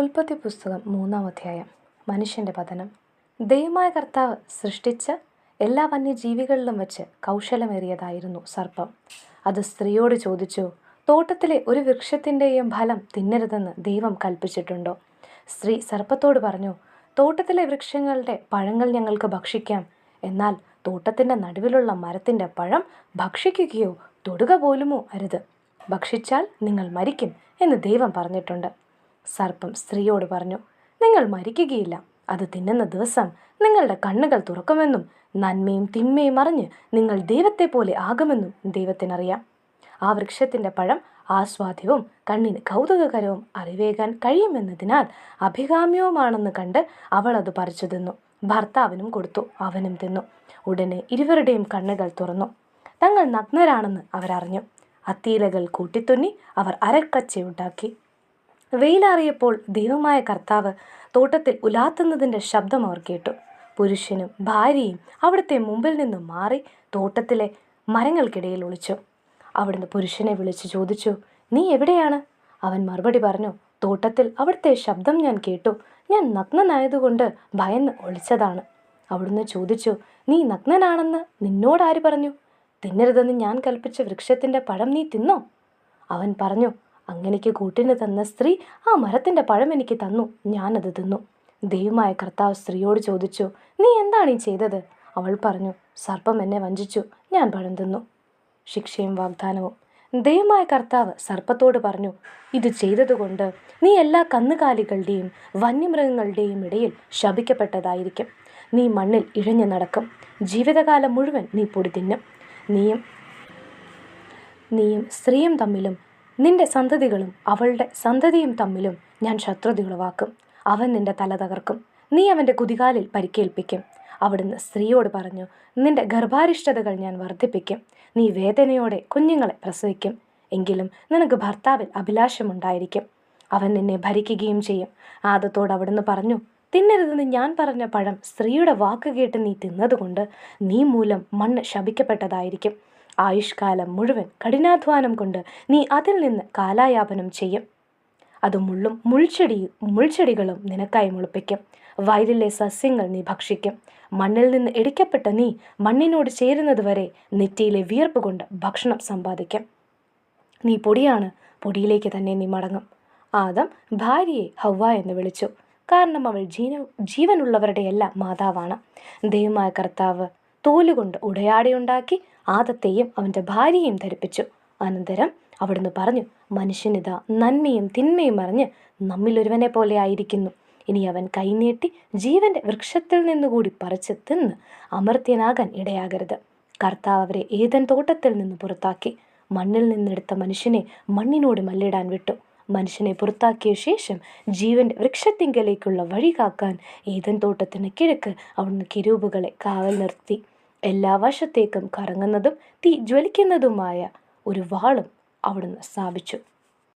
ഉൽപ്പത്തി പുസ്തകം മൂന്നാം അധ്യായം മനുഷ്യന്റെ പതനം. ദൈവമായ കർത്താവ് സൃഷ്ടിച്ച എല്ലാ വന്യജീവികളിലും വച്ച് കൗശലമേറിയതായിരുന്നു സർപ്പം. അത് സ്ത്രീയോട് ചോദിച്ചു തോട്ടത്തിലെ ഒരു വൃക്ഷത്തിന്റെയും ഫലം തിന്നരുതെന്ന് ദൈവം കൽപ്പിച്ചിട്ടുണ്ടോ? സ്ത്രീ സർപ്പത്തോട് പറഞ്ഞു തോട്ടത്തിലെ വൃക്ഷങ്ങളുടെ പഴങ്ങൾ ഞങ്ങൾക്ക് ഭക്ഷിക്കാം. എന്നാൽ തോട്ടത്തിന്റെ നടുവിലുള്ള മരത്തിന്റെ പഴം ഭക്ഷിക്കുകയോ തൊടുക പോലുമോ അരുത്. ഭക്ഷിച്ചാൽ നിങ്ങൾ മരിക്കും എന്ന് ദൈവം പറഞ്ഞിട്ടുണ്ട്. സർപ്പം സ്ത്രീയോട് പറഞ്ഞു നിങ്ങൾ മരിക്കുകയില്ല. അത് തിന്നുന്ന ദിവസം നിങ്ങളുടെ കണ്ണുകൾ തുറക്കുമെന്നും നന്മയും തിന്മയും അറിഞ്ഞ് നിങ്ങൾ ദൈവത്തെ പോലെ ആകുമെന്നും ദൈവത്തിനറിയാം. ആ വൃക്ഷത്തിന്റെ പഴം ആസ്വാദ്യവും കണ്ണിന് കൗതുകകരവും അറിവേകാൻ കഴിയുമെന്നതിനാൽ അഭികാമ്യവുമാണെന്ന് കണ്ട് അവൾ അത് പറിച്ചു തിന്നു. ഭർത്താവിനും കൊടുത്തു അവനും തിന്നു. ഉടനെ ഇരുവരുടെയും കണ്ണുകൾ തുറന്നു. തങ്ങൾ നഗ്നരാണെന്ന് അവരറിഞ്ഞു. അത്തീലകൾ കൂട്ടിത്തുന്നി അവർ അരക്കച്ചയുണ്ടാക്കി. വെയിലാറിയപ്പോൾ ദൈവമായ കർത്താവ് തോട്ടത്തിൽ ഉലാത്തുന്നതിന്റെ ശബ്ദം അവർ കേട്ടു. പുരുഷനും ഭാര്യയും അവിടുത്തെ മുമ്പിൽ നിന്ന് മാറി തോട്ടത്തിലെ മരങ്ങൾക്കിടയിൽ ഒളിച്ചു. അവിടുന്ന് പുരുഷനെ വിളിച്ചു ചോദിച്ചു നീ എവിടെയാണ്? അവൻ മറുപടി പറഞ്ഞു തോട്ടത്തിൽ അവിടുത്തെ ശബ്ദം ഞാൻ കേട്ടു. ഞാൻ നഗ്നനായതുകൊണ്ട് ഭയന്ന് ഒളിച്ചതാണ്. അവിടുന്ന് ചോദിച്ചു നീ നഗ്നനാണെന്ന് നിന്നോടാര് പറഞ്ഞു? തിന്നരുതെന്ന് ഞാൻ കൽപ്പിച്ച വൃക്ഷത്തിന്റെ പഴം നീ തിന്നോ? അവൻ പറഞ്ഞു അങ്ങനെക്ക് കൂട്ടിന് തന്ന സ്ത്രീ ആ മരത്തിന്റെ പഴം എനിക്ക് തന്നു. ഞാനത് തിന്നു. ദൈവമായ കർത്താവ് സ്ത്രീയോട് ചോദിച്ചു നീ എന്താണ് ഈ ചെയ്തത്? അവൾ പറഞ്ഞു സർപ്പം എന്നെ വഞ്ചിച്ചു. ഞാൻ പഴം തിന്നു. ശിക്ഷയും വാഗ്ദാനവും. ദൈവമായ കർത്താവ് സർപ്പത്തോട് പറഞ്ഞു ഇത് ചെയ്തതുകൊണ്ട് നീ എല്ലാ കന്നുകാലികളുടെയും വന്യമൃഗങ്ങളുടെയും ഇടയിൽ ശപിക്കപ്പെട്ടതായിരിക്കും. നീ മണ്ണിൽ ഇഴഞ്ഞു നടക്കും. ജീവിതകാലം മുഴുവൻ നീ പൊടി തിന്നും. നീയും നീയും സ്ത്രീയും തമ്മിലും നിന്റെ സന്തതികളും അവളുടെ സന്തതിയും തമ്മിലും ഞാൻ ശത്രുത ഉളവാക്കും അവൻ നിന്റെ തല തകർക്കും. നീ അവന്റെ കുതികാലിൽ പരിക്കേൽപ്പിക്കും. അവിടുന്ന് സ്ത്രീയോട് പറഞ്ഞു നിന്റെ ഗർഭാരിഷ്ടതകൾ ഞാൻ വർദ്ധിപ്പിക്കും. നീ വേദനയോടെ കുഞ്ഞുങ്ങളെ പ്രസവിക്കും. എങ്കിലും നിനക്ക് ഭർത്താവിൽ അഭിലാഷമുണ്ടായിരിക്കും. അവൻ നിന്നെ ഭരിക്കുകയും ചെയ്യും. ആദത്തോട് അവിടുന്ന് പറഞ്ഞു തിന്നരുതെന്ന് ഞാൻ പറഞ്ഞ പഴം സ്ത്രീയുടെ വാക്ക് കേട്ട് നീ തിന്നതുകൊണ്ട് നീ മൂലം മണ്ണ് ശപിക്കപ്പെട്ടതായിരിക്കും. ആയുഷ്കാലം മുഴുവൻ കഠിനാധ്വാനം കൊണ്ട് നീ അതിൽ നിന്ന് കാലായാപനം ചെയ്യും. അത് മുള്ളും മുൾച്ചെടി മുൾച്ചെടികളും നിനക്കായി മുളപ്പിക്കും. വയലിലെ സസ്യങ്ങൾ നീ ഭക്ഷിക്കും. മണ്ണിൽ നിന്ന് എടുക്കപ്പെട്ട നീ മണ്ണിനോട് ചേരുന്നതുവരെ നെറ്റിയിലെ വിയർപ്പ് കൊണ്ട് ഭക്ഷണം സമ്പാദിക്കും. നീ പൊടിയാണ് പൊടിയിലേക്ക് തന്നെ നീ മടങ്ങും. ആദം ഭാര്യയെ ഹവ്വ എന്ന് വിളിച്ചു. കാരണം അവൾ ജീവ ജീവനുള്ളവരുടെ എല്ലാം മാതാവാണ്. ദൈവമായ കർത്താവ് തോലുകൊണ്ട് ഉടയാടയുണ്ടാക്കി ആദത്തെയും അവന്റെ ഭാര്യയെയും ധരിപ്പിച്ചു. അനന്തരം അവിടുന്ന് പറഞ്ഞു മനുഷ്യനിതാ നന്മയും തിന്മയും അറിഞ്ഞ് നമ്മിലൊരുവനെ പോലെ ആയിരിക്കുന്നു. ഇനി അവൻ കൈനീട്ടി ജീവന്റെ വൃക്ഷത്തിൽ നിന്നുകൂടി പറിച്ച് തിന്ന് അമർത്യനാകാൻ ഇടയാകരുത്. കർത്താവ് അവരെ ഏതൻ തോട്ടത്തിൽ നിന്ന് പുറത്താക്കി. മണ്ണിൽ നിന്നെടുത്ത മനുഷ്യനെ മണ്ണിനോട് മല്ലിടാൻ വിട്ടു. മനുഷ്യനെ പുറത്താക്കിയ ശേഷം ജീവന്റെ വൃക്ഷത്തിങ്കലേക്കുള്ള വഴി കാക്കാൻ ഏതൻ തോട്ടത്തിന് കിഴക്ക് അവിടുന്ന് കിരൂപുകളെ കാവൽ നിർത്തി. എല്ലാ വശത്തേക്കും കറങ്ങുന്നതും തീ ജ്വലിക്കുന്നതുമായ ഒരു വാളും അവിടുന്ന് സ്ഥാപിച്ചു.